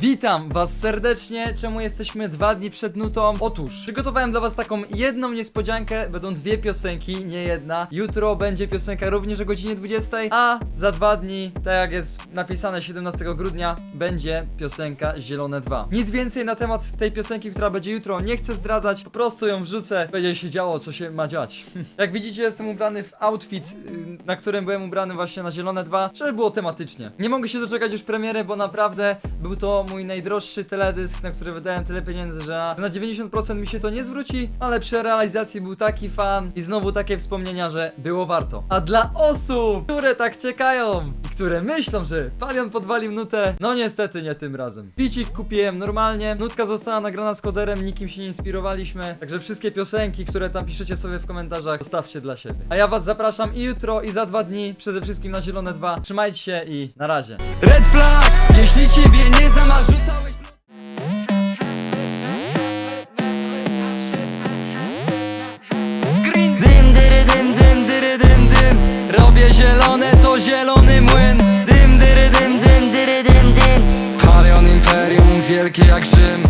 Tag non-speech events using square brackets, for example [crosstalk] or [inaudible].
Witam was serdecznie, czemu jesteśmy dwa dni przed nutą? Otóż, przygotowałem dla was taką jedną niespodziankę, będą dwie piosenki, nie jedna. Jutro będzie piosenka również o godzinie 20, a za dwa dni, tak jak jest napisane 17 grudnia, będzie piosenka Zielone 2 Nic więcej na temat tej piosenki, która będzie jutro, nie chcę zdradzać, po prostu ją wrzucę, będzie się działo, co się ma dziać. [laughs] Jak widzicie, jestem ubrany w outfit, y, na którym byłem ubrany właśnie na Zielone 2, żeby było tematycznie. Nie mogę się doczekać już premiery, bo naprawdę był to mój najdroższy teledysk, na który wydałem tyle pieniędzy, że na- na 90% mi się to nie zwróci, ale przy realizacji był taki fan i znowu takie wspomnienia, że było warto. A dla osób, które tak czekają i które myślą, że Palion podwalił nutę, no niestety nie tym razem. Picik kupiłem normalnie, nutka została nagrana z koderem, nikim się nie inspirowaliśmy, także wszystkie piosenki, które tam piszecie sobie w komentarzach, zostawcie dla siebie. A ja was zapraszam i jutro, i za dwa dni, przede wszystkim na Zielone 2. Trzymajcie się i na razie. Red flag, jeśli ciebie nie znam, a rzucałeś no- Green. Dym, dyry, dym, dym, dyry, dym, dym. Robię zielone, to zielony młyn. Dym, dyry, dym, dym, dyry, dym, dym. Palion imperium, wielkie jak Rzym.